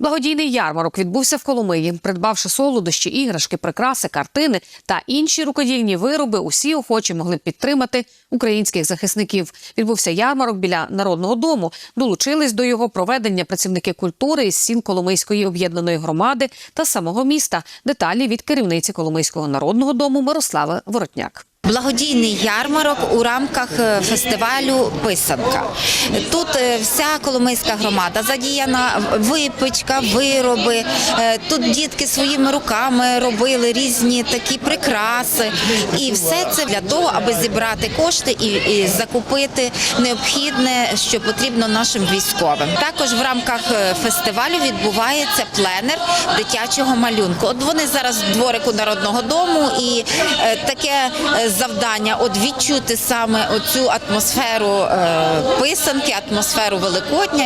Благодійний ярмарок відбувся в Коломиї. Придбавши солодощі, іграшки, прикраси, картини та інші рукодільні вироби, усі охочі могли підтримати українських захисників. Відбувся ярмарок біля народного дому. Долучились до його проведення працівники культури із сіл Коломийської об'єднаної громади та самого міста. Деталі від керівниці Коломийського народного дому Мирослави Воротняк. Благодійний ярмарок у рамках е, фестивалю Писанка. Тут е, вся Коломийська громада задіяна, випічка, вироби. Е, Тут дітки своїми руками робили різні такі прикраси. І все це для того, аби зібрати кошти і, і закупити необхідне, що потрібно нашим військовим. Також в рамках фестивалю відбувається пленер дитячого малюнку. От вони зараз дворику народного дому, і таке завдання от відчути саме оцю атмосферу е, писанки, атмосферу Великодня.